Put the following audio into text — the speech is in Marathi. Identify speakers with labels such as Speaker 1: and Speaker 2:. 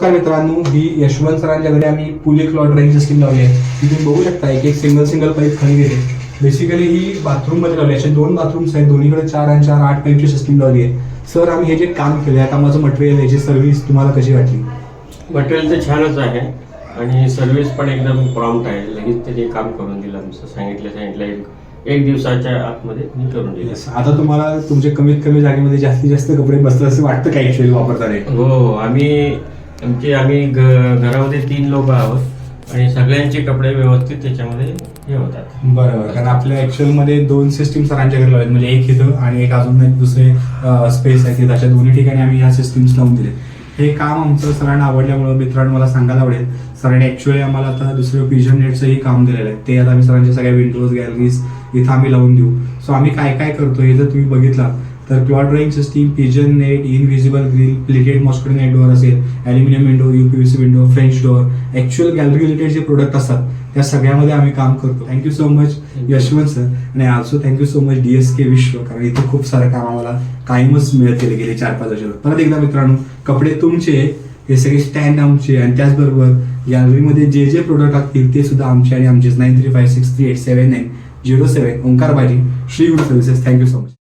Speaker 1: नमस्कार मित्रांनो ही यशवंत सरांच्या घरी आम्ही पुले क्लॉट रेंज सिस्टीम लावली आहे. तुम्ही बघू शकता एक एक सिंगल सिंगल पाईप खाली गेले बेसिकली ही बाथरूममध्ये लावली आहे. असे दोन बाथरूम्स आहेत. दोन्हीकडे चार आणि चार आठ पाईपची सिस्टीम लावली आहे. सर आम्ही हे जे काम केलं या कामाचं मटेरियल याची सर्व्हिस तुम्हाला कशी वाटली?
Speaker 2: मटेरियल तर छानच आहे. आणि सर्व्हिस पण एकदम प्रॉम्प्ट आहे. लगेच त्यांनी काम करून दिलं आमचं. सांगितलं सांगितलं. एक एक दिवसाच्या आतमध्ये मी करून दिलं.
Speaker 1: आता तुम्हाला तुमचे कमीत कमी जागेमध्ये जास्तीत जास्त कपडे बसतात असं वाटतं का ऍक्च्युअली वापरताना?
Speaker 2: हो हो. आम्ही आमचे आम्ही घ- घरामध्ये तीन लोक आहोत आणि सगळ्यांचे कपडे व्यवस्थित त्याच्यामध्ये हे होतात.
Speaker 1: बरोबर कारण आपल्या ॲक्च्युअलमध्ये दोन सिस्टीम सरांच्या घरी लावलेत म्हणजे एक इथं आणि एक अजून एक दुसरे स्पेस आहे तिथं. अशा दोन्ही ठिकाणी आम्ही ह्या सिस्टीम्स लावून दिले हे काम आमचं सरांना आवडल्यामुळे मित्रांनो मला सांगायला आवडेल. सरांनी ॲक्च्युली आम्हाला आता दुसरं पिजन नेटचंही काम दिलेलं आहे. ते आता आम्ही सरांच्या सगळ्या विंडोज गॅलरीज इथं आम्ही लावून देऊ. सो आम्ही काय काय करतो हे जर तुम्ही बघितला तर cloth drying system pigeon net invisible grill pleated mosquito net door असेल aluminium window UPVC window French door actual gallery related जे प्रोडक्ट असतात त्या सगळ्यामध्ये आम्ही काम करतो. Thank you so much. Yashwant sir आणि also thank you so much D S K Vishwa कारण इथे खूप सारं काम आम्हाला कायमच मिळत गेले गेले चार पाच वर्ष परत एकदा मित्रांनो कपडे तुमचे हे सगळे स्टँड आमचे आणि त्याचबरोबर गॅलरीमध्ये जे जे प्रोडक्ट असतील ते सुद्धा आमचे आणि आमचेच. Nine three five six three eight seven nine zero seven Omkar Baji Shri Guru services thank you so much